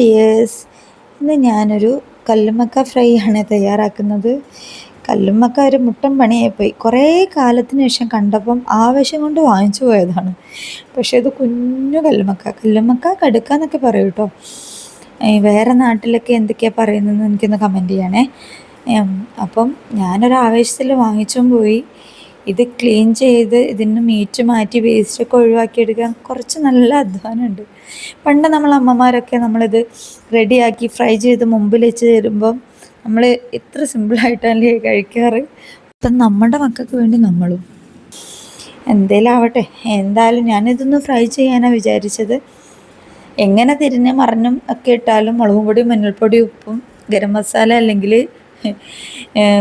Dears. ഇന്ന് ഞാനൊരു കല്ലുമക്ക fry ആണ് തയ്യാറാക്കുന്നത്. കല്ലുമ്മക്ക ഒരു മുട്ടൻ പണിയായിപ്പോയി. കുറേ കാലത്തിന് ശേഷം കണ്ടപ്പം ആവശ്യം കൊണ്ട് വാങ്ങിച്ചു പോയതാണ്. പക്ഷേ ഇത് കുഞ്ഞു കല്ലുമക്ക കല്ലുമക്ക കടുക്ക എന്നൊക്കെ പറയും കേട്ടോ. വേറെ നാട്ടിലൊക്കെ എന്തൊക്കെയാണ് പറയുന്നതെന്ന് എനിക്കൊന്ന് കമന്റ് ചെയ്യണേ. അപ്പം ഞാനൊരു ആവേശത്തിൽ വാങ്ങിച്ചും പോയി. ഇത് ക്ലീൻ ചെയ്ത് ഇതിന് മീറ്റ് മാറ്റി വേസ്റ്റൊക്കെ ഒഴിവാക്കിയെടുക്കാൻ കുറച്ച് നല്ല അധ്വാനമുണ്ട്. പണ്ട് നമ്മൾ അമ്മമാരൊക്കെ നമ്മളിത് റെഡിയാക്കി ഫ്രൈ ചെയ്ത് മുമ്പിൽ വെച്ച് തരുമ്പം നമ്മൾ ഇത്ര സിമ്പിളായിട്ടല്ലേ കഴിക്കാറ്? അപ്പം നമ്മുടെ മക്കൾക്ക് വേണ്ടി നമ്മളും. എന്തേലും ആവട്ടെ എന്തായാലും ഞാനിതൊന്ന് ഫ്രൈ ചെയ്യാനാണ് വിചാരിച്ചത്. എങ്ങനെ തിരിഞ്ഞ് മറിഞ്ഞും ഒക്കെ ഇട്ടാലും മുളകും പൊടി മഞ്ഞൾപ്പൊടി ഉപ്പും ഗരം മസാല അല്ലെങ്കിൽ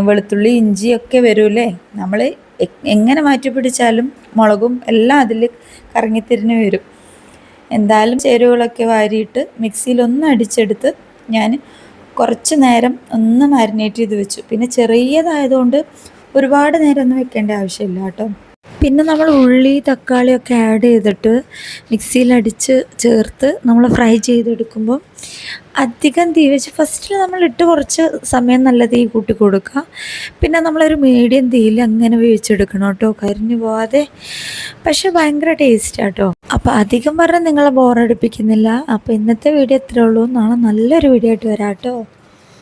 വെളുത്തുള്ളി ഇഞ്ചിയൊക്കെ വരൂലേ നമ്മൾ എങ്ങനെ മാറ്റി പിടിച്ചാലും മുളകും എല്ലാം അതിൽ കറങ്ങിത്തിരിഞ്ഞ് വരും. എന്തായാലും ചേരുവകളൊക്കെ വാരിയിട്ട് മിക്സിയിലൊന്ന് അടിച്ചെടുത്ത് ഞാൻ കുറച്ച് നേരം ഒന്ന് മാരിനേറ്റ് ചെയ്ത് വെച്ചു. പിന്നെ ചെറിയതായതുകൊണ്ട് ഒരുപാട് നേരം ഒന്നും വെക്കേണ്ട ആവശ്യമില്ല കേട്ടോ. പിന്നെ നമ്മൾ ഉള്ളി തക്കാളിയൊക്കെ ആഡ് ചെയ്തിട്ട് മിക്സിയിൽ അടിച്ച് ചേർത്ത് നമ്മൾ ഫ്രൈ ചെയ്തെടുക്കുമ്പോൾ അധികം തീ വെച്ച് ഫസ്റ്റിൽ നമ്മൾ ഇട്ട് കുറച്ച് സമയം നല്ല തീ കൂട്ടി കൊടുക്കുക. പിന്നെ നമ്മളൊരു മീഡിയം തീയിൽ അങ്ങനെ വേവിച്ചെടുക്കണം കേട്ടോ. കരിഞ്ഞു പോവാതെ. പക്ഷെ ഭയങ്കര ടേസ്റ്റ് കേട്ടോ അപ്പോൾ അധികം പറഞ്ഞാൽ നിങ്ങളെ ബോറടിപ്പിക്കുന്നില്ല അപ്പോൾ ഇന്നത്തെ വീഡിയോ ഇത്രേ ഉള്ളൂ. നാളെ നല്ലൊരു വീഡിയോ ആയിട്ട് വരാം കേട്ടോ